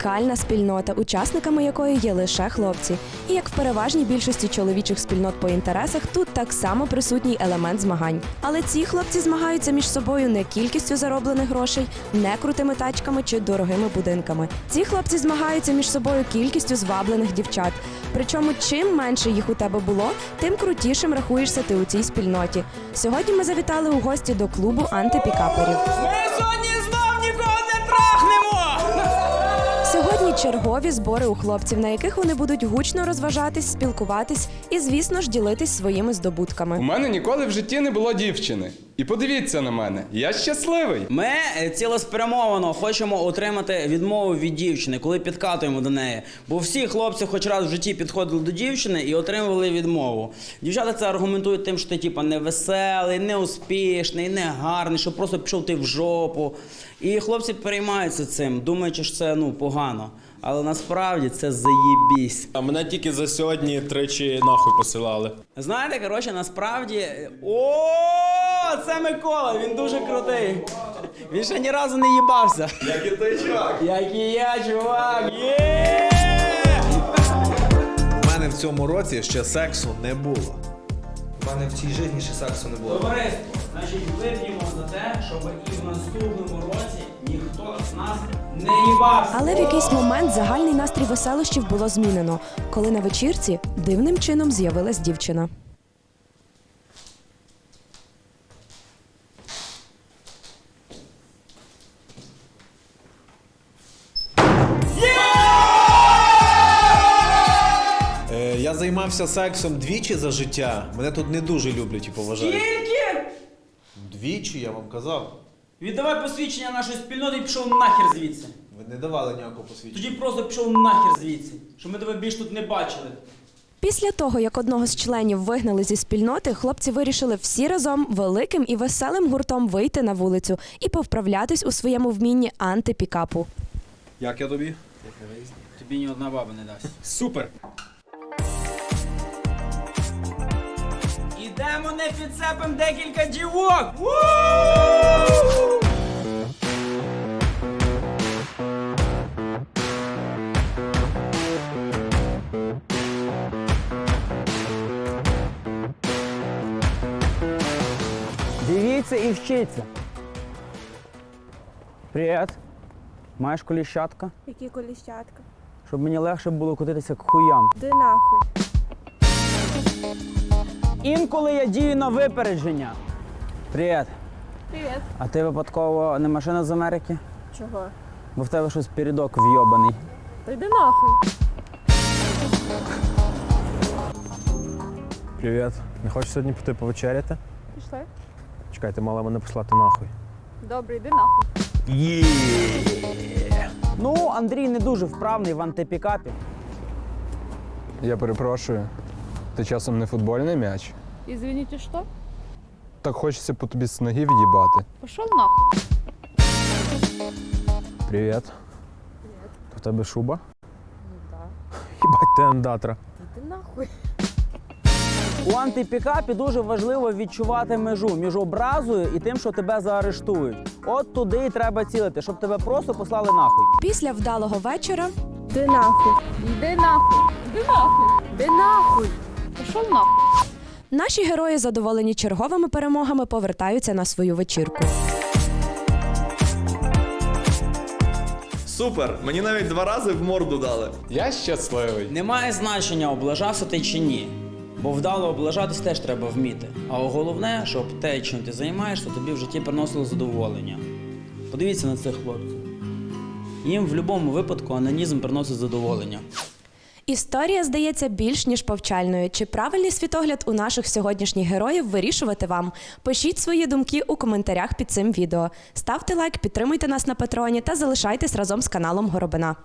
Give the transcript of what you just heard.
ідеальна спільнота, учасниками якої є лише хлопці. І як в переважній більшості чоловічих спільнот по інтересах, тут так само присутній елемент змагань. Але ці хлопці змагаються між собою не кількістю зароблених грошей, не крутими тачками чи дорогими будинками. Ці хлопці змагаються між собою кількістю зваблених дівчат. Причому, чим менше їх у тебе було, тим крутішим рахуєшся ти у цій спільноті. Сьогодні ми завітали у гості до клубу антипікаперів. Ми сьогодні чергові збори у хлопців, на яких вони будуть гучно розважатись, спілкуватись і, звісно ж, ділитись своїми здобутками. У мене ніколи в житті не було дівчини. І подивіться на мене, я щасливий. Ми е, цілеспрямовано хочемо отримати відмову від дівчини, коли підкатуємо до неї. Бо всі хлопці хоч раз в житті підходили до дівчини і отримували відмову. Дівчата це аргументують тим, що ти типа невеселий, неуспішний, негарний, що просто пішов ти в жопу. І хлопці переймаються цим, думаючи, що це ну погано. Але насправді це заєбісь. А мене тільки за сьогодні тричі нахуй посилали. Знаєте, коротше, насправді. О, це Микола, він дуже крутий. Він ще ні разу не їбався. Як і той чувак. Як і я, чувак! Є! У мене в цьому році ще сексу не було. У мене в цій житті ще сексу не було. Товариство, значить, вип'ємо за те, щоб і в наступному році ніхто з нас не їбався. Але в якийсь момент загальний настрій веселощів було змінено, коли на вечірці дивним чином з'явилась дівчина. Займався сексом двічі за життя. Мене тут не дуже люблять і поважають. Тільки! Двічі, я вам казав. Віддавай посвідчення нашої спільноти і пішов нахер звідси. Ви не давали ніякого посвідчення. Тоді просто пішов нахер звідси, щоб ми тебе більш тут не бачили. Після того, як одного з членів вигнали зі спільноти, хлопці вирішили всі разом великим і веселим гуртом вийти на вулицю і повправлятись у своєму вмінні антипікапу. Як я тобі? Тобі ні одна баба не дасть. Супер! Ідемо не підцепим декілька дівок! Дивіться і вчіться. Привіт. Маєш коліщатка? Які коліщатка? Щоб мені легше було котитися к хуям. Де нахуй? Інколи я дію на випередження. Привіт. Привіт. А ти випадково не машина з Америки? Чого? Бо в тебе щось передок вйобаний. Та йди нахуй. Привіт. Не хочеш сьогодні піти повечеряти? Пішли? Чекай, ти мала мене послати нахуй. Добре, йди нахуй. Ну, Андрій не дуже вправний в антипікапі. Я перепрошую. Ти часом не футбольний м'яч? Извините, що? Так хочеться по тобі з ноги від'їбати. Пішов нахуй. Привіт. То в тебе шуба? Ну так. Їбать ти андатра. Йди нахуй. У антипікапі дуже важливо відчувати межу між образою і тим, що тебе заарештують. От туди і треба цілити, щоб тебе просто послали нахуй. Після вдалого вечора Йди нахуй. Йди нахуй. Йди нахуй. Йди нахуй. Пішов нахуй. наші герої, задоволені черговими перемогами, повертаються на свою вечірку. Супер! Мені навіть два рази в морду дали. Я щасливий. Немає значення, облажався ти чи ні. Бо вдало облажатись теж треба вміти. А головне, щоб те, чим ти займаєшся, тобі в житті приносило задоволення. Подивіться на цих хлопців. Їм в будь-якому випадку анонізм приносить задоволення. Історія здається більш ніж повчальною. Чи правильний світогляд у наших сьогоднішніх героїв вирішувати вам? Пишіть свої думки у коментарях під цим відео. Ставте лайк, підтримуйте нас на патреоні та залишайтесь разом з каналом Горобина.